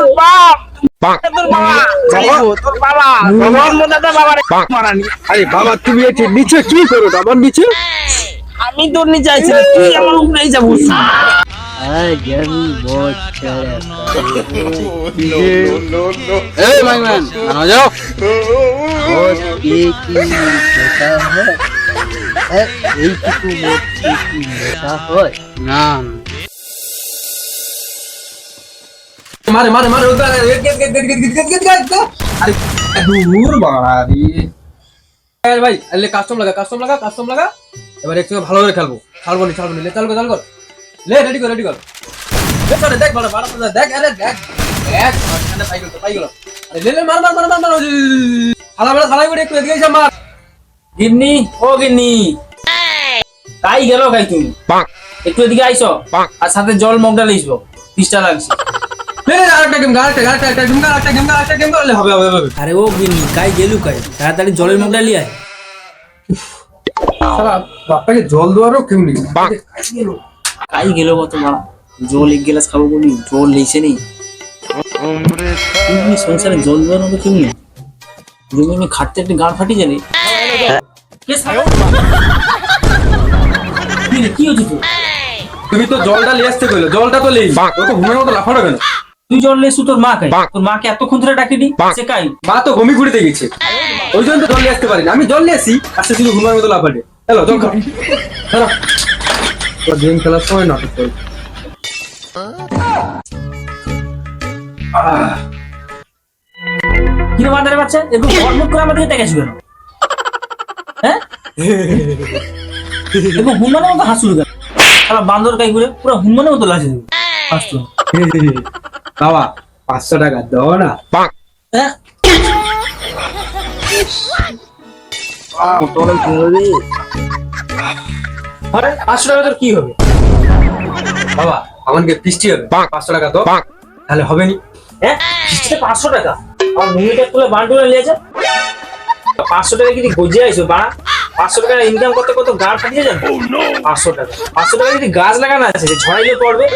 তোর বাপ। তোর বাবা। তোর বাবা। ভগবান তো বাবার মারানি। আরে বাবা তুমি নিচে কি করো? আমার নিচে? আমি তোর নিচে আইছিলাম তুই আমার উপরেই যাব এই মাইমান আনো যাও। না। মারে মারে মারে আরে দূর বাড়ি আরে ভাই আলে কাস্টম লাগা কাস্টম লাগা কাস্টম লাগা। এবার একটু ভালো করে খেলব। ছাড়বো নি ছাড়বো নি। লে চাল কর চাল কর। লে রেডি কর রেডি কর। দেখ ভালো ভালো দেখ আরে দেখ। দেখ পাই গেল পাই গেল। আরে লে লে মার মার মার মার মার হালা বেলা করে একটু এদিকে এসে মার। গিন্নি ও গিন্নি। তাই গেল খাই তুমি। একটু এদিকে আইসো। আর সাথে জল মগটা লিসবো তিসটা লাগছে। আরে ও গিন্নি কাই গেলু কাই? তাড়াতাড়ি জলের মগটা লিয়ে বাপ্পাকে জল দেওয়ারও কেউ নেই। কাই গেল? কত মারা জল এক গ্লাস খাব বলি জল লেছে নেই। তুমি সংসারে জল দেওয়ার মতো কেউ নেই। জমি আমি খাটতে একটু গান ফাটি জানি কি হচ্ছে তুমি তো জলটা নিয়ে আসতে কইলো জলটা তো ও তো ঘুমের মতো লাফানো কেন? তুই জল লেসু তোর মা খাই তোর মাকে এতক্ষণ ধরে ডাকিনি? সে কাই? মা তো ঘুমি ঘুরিতে গেছে ওই জন্য তো জল নিয়ে আসতে পারি আমি জল নিয়ে আসি আসতে শুধু ঘুমের মতো লাফাটে হ্যালো জল খাও। গেম খেলার সময় নাটক করে। কি রে বান্দারের বাচ্চা? এরকম গরমুখ করে আমাদেরকে দেখেছি কেন? হ্যাঁ? এরকম হুন্মানের মতো হাসুল কেন? বান্দর কাই ঘুরে পুরো হুন্মানের মতো লাচে দেবে। হাসতো বাবা পাঁচশো টাকা দাও না। হ্যাঁ? আরে পাঁচশো টাকা তোর কি হবে? বাবা আমাকে বৃষ্টি হবে। পাঁচশো টাকা দাও। তাহলে হবে নি। হ্যাঁ? পাঁচশো টাকা। আমার মুমিটা তুলে বান্ডুলে নিয়েছে পাঁচশো টাকা যদি গজে আইসো বাড়া পাঁচশো টাকা ইনকাম করতে কত গাড় ফাটিয়ে যাবে? পাঁচশো টাকা। পাঁচশো টাকা যদি গাছ লাগানো আছে যে ঝড়াইলে পড়বে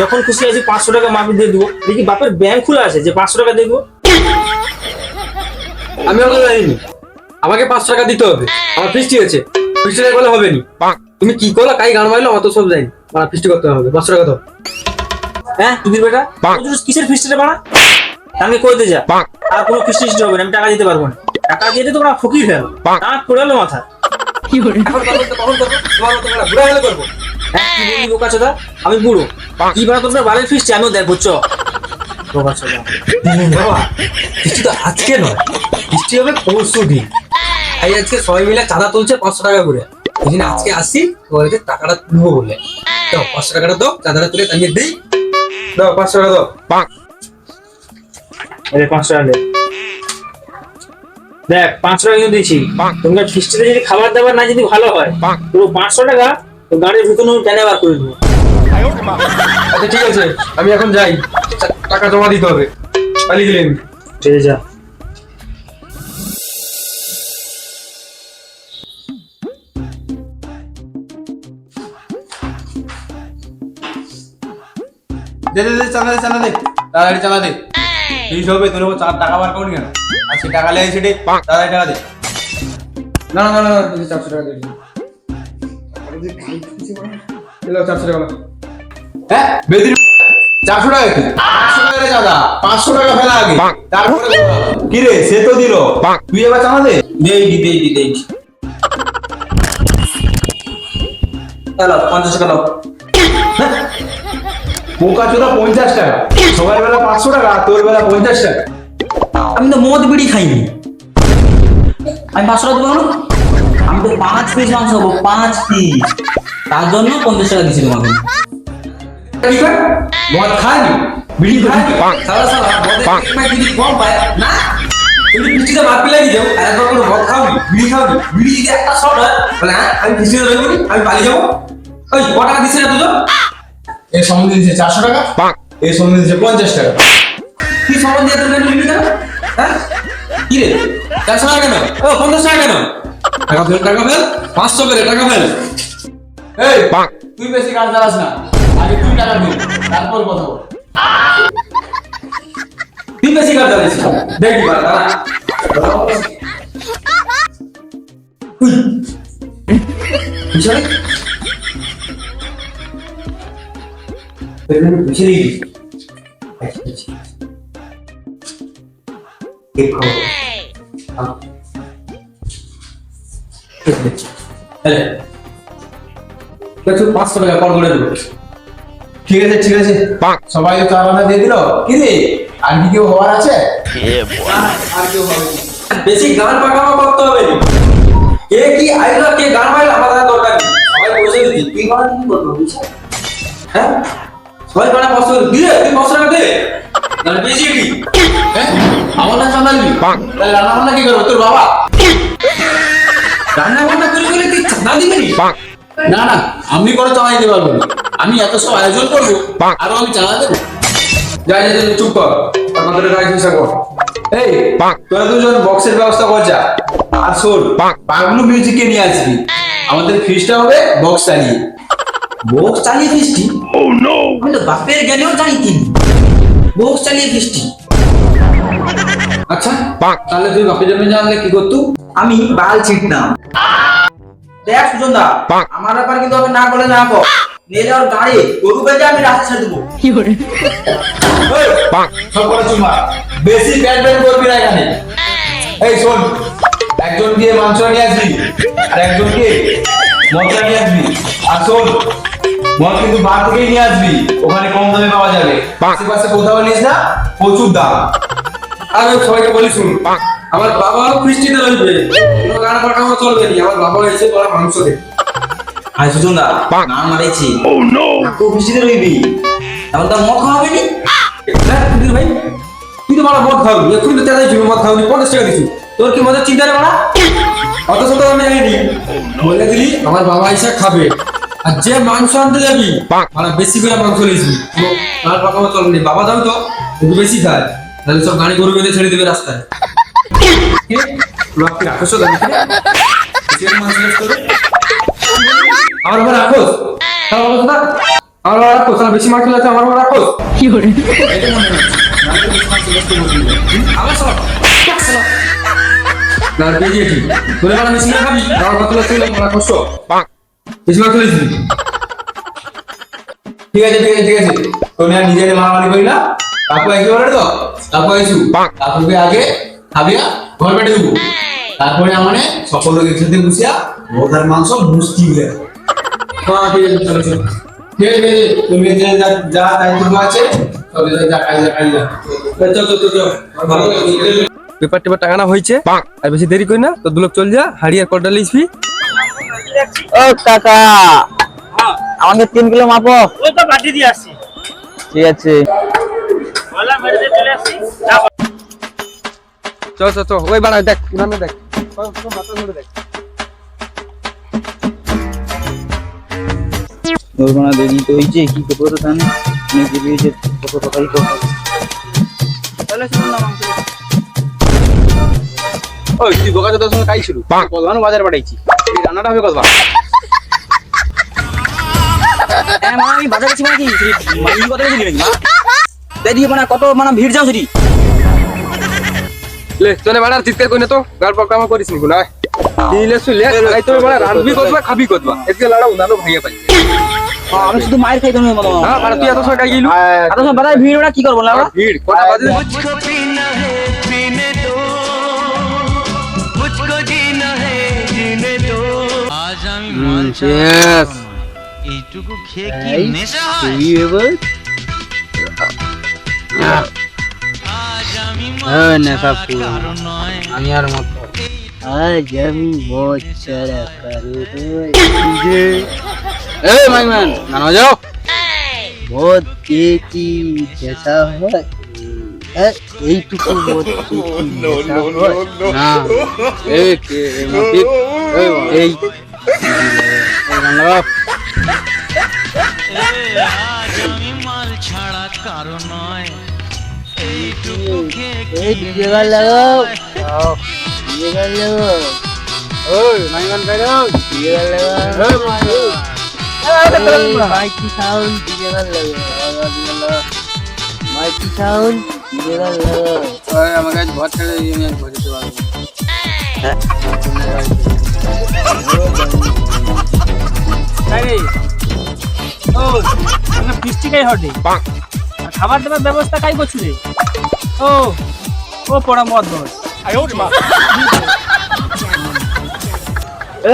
যখন খুশি আছে পাঁচশো টাকা মাপে দিয়ে দেবো। দেখি বাপের ব্যাংক খোলা আছে যে পাঁচশো টাকা দিয়ে দেবো। আমি ওগুলো জানিনি। আমাকে পাঁচশো টাকা দিতে হবে। আমার বৃষ্টি আছে বৃষ্টি টাকা বলে হবে নি। তুমি কি করল? কাই গান মারলো? অত সব জানি। আমার বৃষ্টি করতে হবে। পাঁচশো টাকা দাও। হ্যাঁ তুমি বেটা? কিসের ফিস্টে বাড়া তাকে কই দে যা। আর কোনো ফিস্টি ফিস্টি হবে না। আমি টাকা দিতে পারব না। টাকা দিয়ে দিতে তোমরা ফকির ফেল টাকা পড়ে গেলো মাথা। তো কখন করব তোমার মতো বুড়া হলে করব। হ্যাঁ আমি বুড়ো। কি বাড়া তোমরা? বাড়ির ফিস্টি আমিও দেখ বাবা বৃষ্টি তো আজকে নয়। বৃষ্টি হবে পরশু দিন। তাই আজকে সবাই মিলে চাঁদা তুলছে পাঁচশো টাকা করে। ওই জন্য আজকে আসি তোমাদেরকে টাকাটা তুলবো বলে। দাও পাঁচশো টাকাটা দাও চাঁদাটা তুলে টাঙিয়ে দিই। দাও পাঁচশো টাকা দাও। আরে পাঁচশো টাকা দে। দেখ পাঁচশো টাকা কিন্তু দিয়েছি। তোমরা ফিস্টিতে যদি খাবার দাবার না যদি ভালো হয় পুরো পাঁচশো টাকা তো গাড়ির ভিতরে টেনে বার করে দেবো আচ্ছা ঠিক আছে আমি এখন যাই টাকা জমা দিতে হবে পালিয়ে গেলেন ঠিক যা দে দে দে চালা দে চালা দে তাড়াতাড়ি চালা দে ঠিক হবে তোর চার টাকা বার করুন কেন আজকে টাকা লেগে সেটে তাড়াতাড়ি টাকা দে না না না না চারশো টাকা দিয়ে চারশো টাকা হ্যাঁ বেদির চারশো টাকা কি? পাঁচশো টাকা দাদা পাঁচশো টাকা ফেলা আগে। তারপরে কি রে সে তো দিল। তুই এবার চালা দে দেই দেই দেই চলো পঞ্চাশ টাকা দাও পোকা চোদা পঞ্চাশ টাকা। সবার বেলা পাঁচশো টাকা তোর বেলা পঞ্চাশ টাকা। আমি তো মদ বিড়ি খাইনি। আমি পাঁচশো টাকা দেবো? আমি তো পাঁচ পিস মাংস হব পাঁচ পিস তার জন্য পঞ্চাশ টাকা দিচ্ছি তোমাকে? মদ খায়নি বিড়ি খায়নি সারা সারা মদের যদি কম পায় না? তুমি বৃষ্টিতে মার পিলাই যাও আর একবার করে মদ খাওনি বিড়ি খাওনি বিড়ি যদি একটা শর্ট হয় বলে হ্যাঁ আমি বৃষ্টিতে বেরোবো আমি পালিয়ে যাব। ওই ক টাকা দিচ্ছে না দুজন এর সঙ্গে দিচ্ছে চারশো টাকা। এর সঙ্গে দিচ্ছে পঞ্চাশ টাকা। কি সম্বন্ধ দিয়ে তোমরা বিড়ি কেন হ্যাঁ? কি রে? চারশো টাকা কেন? ও পঞ্চাশ টাকা কেন? টাকা ফেল টাকা ফেল? পাঁচশো করে টাকা ফেল। এই তুই বেশি কাজ চালাস না। আগে তুই টাকা দিবি তারপর কথা বল। বেশি গান চালিয়েছিস দেখি বাড়া দাঁড়া। উই। পাঁচশো টাকা কল করে দেবো। ঠিক আছে ঠিক আছে। সবাই তো চার দিয়ে দিল? কি রে? আর কি কেউ হওয়ার আছে? আর কেউ হবে বেশি গান পাকামো করতে হবে। কে কি আইলো কে গান পাইলো আমার দরকার নেই। সবাই বসে দিচ্ছি তুই গান কি করব হ্যাঁ? সবাই গান কষ্ট দিয়ে তুই কষ্ট টাকা দে। বেশি হ্যাঁ? আমার না চাঁদা নিবি রান্না বান্না কি করব? তোর বাবা? রান্না বান্না করে করে তুই চাঁদা দিবি না? না আমি কোনো চাঁদা দিতে পারব না। আমি এত সব আয়োজন করব আরও আমি চাঁদা দেবো। যা যা যা, চুপ কর। হিসাব কর। এই তোরা দুজন বক্সের ব্যবস্থা কর যা। আর শোন পাগলু মিউজিককে নিয়ে আসবি। আমাদের ফিসটা হবে বক্স চালিয়ে। বক্স চালিয়ে ফিস্টি আমি তো বাপের জ্ঞানেও জানি তিনি। বক্স চালিয়ে ফিস্টি আচ্ছা তাহলে তুই বাপের জন্য জানলে কি করতু? আমি বাল ছিটতাম। দেখ সুজন দা আমার ব্যাপার কিন্তু আমি না বলে না কর নিয়ে যাওয়ার গাড়ি গরু বেঁধে আমি রাস্তা ছেড়ে দেবো। ওই, সব করে চুমা। বেশি ব্যাট ব্যাট করবি না এখানে। এই শোন একজন গিয়ে মাংস নিয়ে আসবি আর একজন গিয়ে মশলা নিয়ে আসবি। আর শোন মদ কিন্তু বার থেকেই নিয়ে আসবি ওখানে কম দামে পাওয়া যাবে। আশেপাশে কোথাও নিস না প্রচুর দাম। আর আমি সবাইকে বলি শুন আমার বাবা খ্রিস্টিতে রইবে কোনো গান পাঠানো চলবে নি আমার বাবা এসে তোরা মাংস দে আয় সুজন দা না মারেছি। বৃষ্টিতে রইবি? তার খাওয়াবে নি? হ্যাঁ, ভাই। তুই তো মারা মদ খাওয়াবি এক্ষুনি তো তেদাই মদ খাওয়াবি পঞ্চাশ টাকা দিছু। তোর কি মদের চিন্তা রে মারা? অত শত আমি জানি বলে দিলি আমার বাবা এসে খাবে। আর যে মাংস আনতে যাবি মানে বেশি করে মাংস নিয়েছি। তার পাকামো চল নেই বাবা দাও তো একটু বেশি খায়। তাহলে সব গাড়ি গরু বেঁধে ছেড়ে দিবে রাস্তায়। কি? রাখছো গাড়ি আমার রাখোস দাদা আমার রাখোস তাহলে বেশি আছে আমার বাবা রাখোস আমার সব না বেরিয়ে কি তোরে বাড়া বেশি খাবি। আমার কত লাগছে আমার কষ্ট বেশি মাংস ঠিক আছে ঠিক আছে ঠিক আছে। তুমি আর নিজের মারামারি করি না কাকু একেবারে তো কাকু আইছু কাকুকে আগে খাবিয়া ঘর পেটে দেবো। তারপরে আমানে সকল লোক একসাথে বসিয়া ওটার মাংস মুষ্টি হয়ে হ্যাঁ ঠিক আছে চলো চলো ঠিক আছে তুমি যে যা দায়িত্ব আছে সব যা যা কাজে যা চল চল চল পেপার টেপার টাঙানো হয়েছে। আর বেশি দেরি করি না তো দুলোক চল যা হাড়ি আর কটা লিখবি? ও কাকা। আমাকে তিন কিলো মাপো। ওই তো বাটি দিয়ে আসছি। ঠিক আছে। দিয়ে চলে চল চল। ওই বাড়া দেখ উনানে দেখ। ওখানে দেরি তো হয়েছে কি করব তো জানি অনেক দেরি হয়েছে কত টাকাই করব না মাংস ওই তুই বোকা তোর সঙ্গে কাই ছিল কলবান বাজার পাঠাইছি। রান্নাটা হবে কলবান হ্যাঁ আমি বাজার গেছি মানে কি? তাই দিয়ে মানে কত মানে ভিড় যাও সেটি। লে চলে বাড়া চিৎকার না তো গাল পাকা আমা করিস নি গুনা দিলে সুলে আই তো বাড়া রানবি কতবা খাবি কতবা এদিকে লড়া উনানো ভাইয়া পাই আমি শুধু মায়ের খাই তুমি মতো হ্যাঁ বাড়া তুই এত সময় কাই গেলু। এত সময় বাজারে ভিড় ওরা কি করব না ভিড় কটা বাজে? আজ আমি মাল ছাড়া এইটুকু খেয়ে কি নেশা হয়? কারও এ মাইমান নানা যাও মদ কে কি হয়। এইটুকু হয়? না এ কে এ মতিক এই এই। এ, আজ আমি মাল ছাড়া কারও নয়। এইটুকু এই ডিজে গান লাগাও ডিজে গান লাগাও ওই ডিজে গান লাগাও মাইকি সাউন্ড ডিজে গান লাগাও মাইকি সাউন্ড আমাকে আজ ঘর ছেড়ে দিয়ে আমি ঘর যেতে পারব। খাই হটে। খাবার দাবার ব্যবস্থা কাই করছি রে ও ও পড়া মদ ধর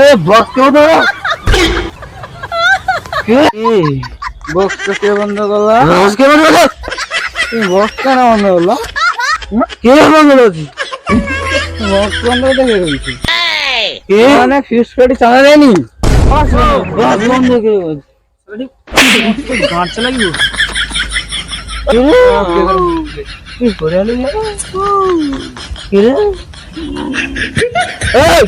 এ বক্স কেউ তো বক্সটা কে? বন্ধ করল? বক্স কে বন্ধ করল? বক্স কেন বন্ধ করল? কে বন্ধ করছি? বক্স বন্ধ করতে কে করেছি কে? মানে ফিক্স করে চালা দেয়নি? বন্ধ। গাঁট চালাবি কি করে আলি কি রে এই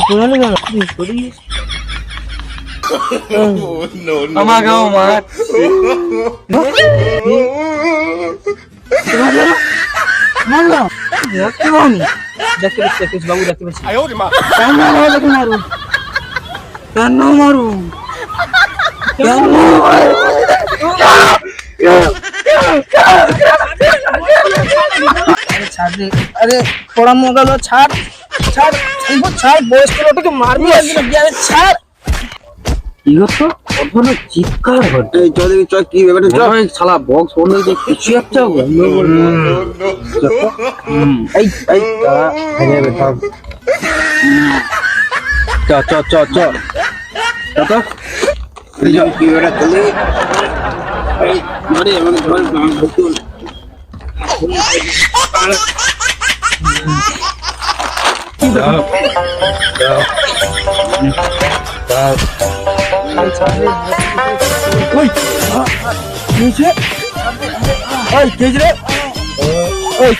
করে আলি কেন কি করিস আমাকে আমার দেখতে পাচ্ছি দেখতে পাচ্ছি বাবু দেখতে পাচ্ছি কেন মারু? কেন আরে ছাড় রে। আরে পড়া মোগালো ছাড়। ছাড় ছাড় ছাড় বয়স ওটাকে মারবি। আরে ছাড়। কি হতো চিৎকার ঘটে চল দেখি চল কি ব্যাপারটা চল। শালা বক্স বন্ধ হয়েছে কিছু একটা বন্ধ এই এই। দাঁড়া হয়ে যাবে চ চ চ চ। চ তো এই চল কি ব্যাপারটা চল দেখি এই মানে আমাকে ধর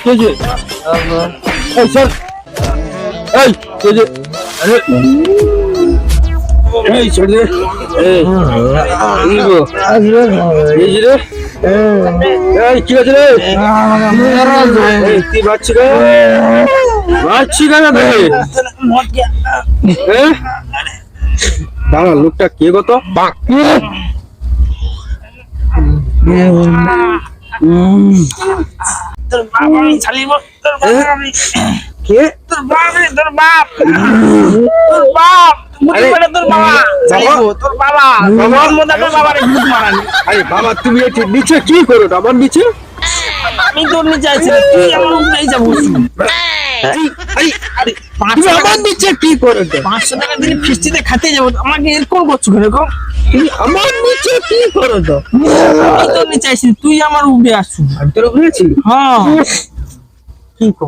কেজি ওই স্যার ওই কেজি আরে। এই ছেড়ে দে এই এই গো। কেজি রে। এই কি আছে রে? বাচ্চি রে? বাচ্চি কেন রে? হ্যাঁ? দাঁড়া লোকটা কে গো তো? তোর আমি আমি কে? তোর বাপ তোর বাপ। তোর বাপ মুটি পেটে তোর বাবা। ছালিব তোর বাবা। বাবা। মধ্যে তোর বাবা রে ভূত মারানি আরে বাবা তুমি নিচে কি করো? আমার নিচে? আমি তোর নিচে আছি তুই আমার উপরে যাব পাঁচশো টাকা আমার নিচে কি করো পাঁচশো টাকা দিলে ফিস্টিতে খাতে যাব আমাকে এরকম করছ কেন এরকম তুমি আমার নিচে কি করো তো? আমি তোর নিচে আছি তুই আমার উপরে আসছু আমি তোর উপরে আছি? হ্যাঁ। কি কো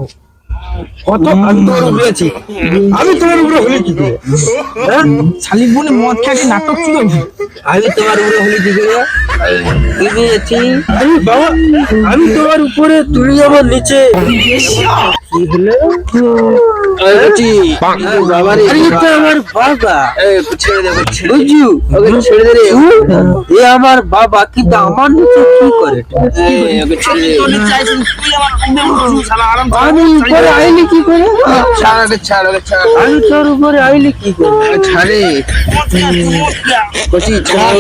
কত আমি তোর উপরে আছি আমি তোমার উপরে হলে কি করে? হ্যাঁ? শালিক মদ নাটক ছিল? আমি তোমার উপরে হলে কি করে? আছি আরে বাবা আমি তোমার উপরে তুমি আমার নিচে। কি হলো? এটা আমার বাবা। আমার কিন্তু আমার নিচে কি করে? আমি উপরে আইলি কি করে? ছাড় ওকে ছাড় আমি তোর উপরে আইলি কি করে? ছাড়ে। কচি ছাড়।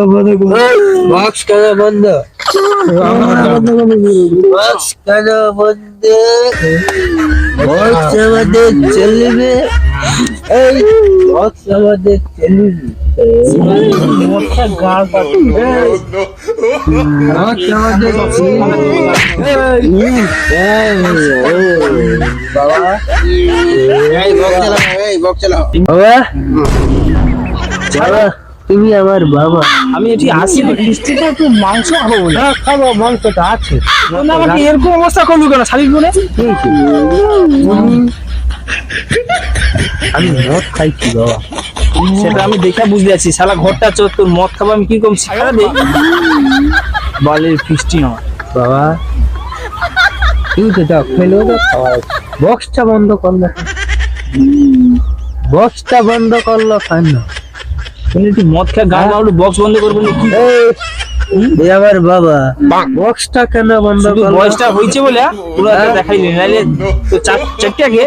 বন্ধ বক্স কেন বন্ধ? বক্স কেন বন্ধ? বক্স আমাদের চলবে এই বক্স আমাদের গাল আমাদের বাবা তুমি আমার বাবা। আমি এটি আসি তো একটু মাংস খাব বলে। হ্যাঁ খাব মাংসটা আছে। আমাকে এরকম অবস্থা করলু কেন? শালিক বলে আমি মদ খাইছি বাবা? সেটা আমি দেখে বুঝতে আছি শালা ঘরটা চোর তোর মদ খাব আমি কি কম শিখা দেই বালের ফিস্টি নয় বাবা তুই তো তো খাওয়া বক্সটা বন্ধ করল বক্সটা বন্ধ করল কেন? তুমি একটু মদ খেয়ে গান গাওয়ালো বক্স বন্ধ করব না কি? আমার বাবা বক্সটা কেন বন্ধ বয়সটা হয়েছে বলে পুরো একটা দেখাইলি নাইলে তো চারটাকে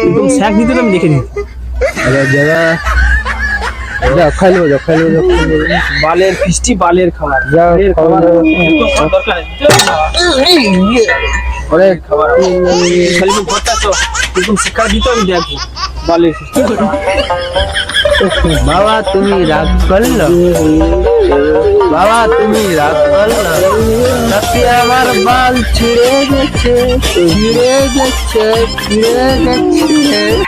একদম স্যাক দিতে আমি দেখে নি আরে খাইলো যাও। বালের ফিস্টি বালের খাবার। দরকার অনেক খাবার খালি ঘরটা তো এরকম শিক্ষা দিতে আমি দেখি বালের ফিস্টি। বাবা, তুমি রাগ করল? বাবা, তুমি রাগ করল? তাতে আমার বাল ছিঁড়ে গেছে ছিঁড়ে গেছে ছিঁড়ে গেছে।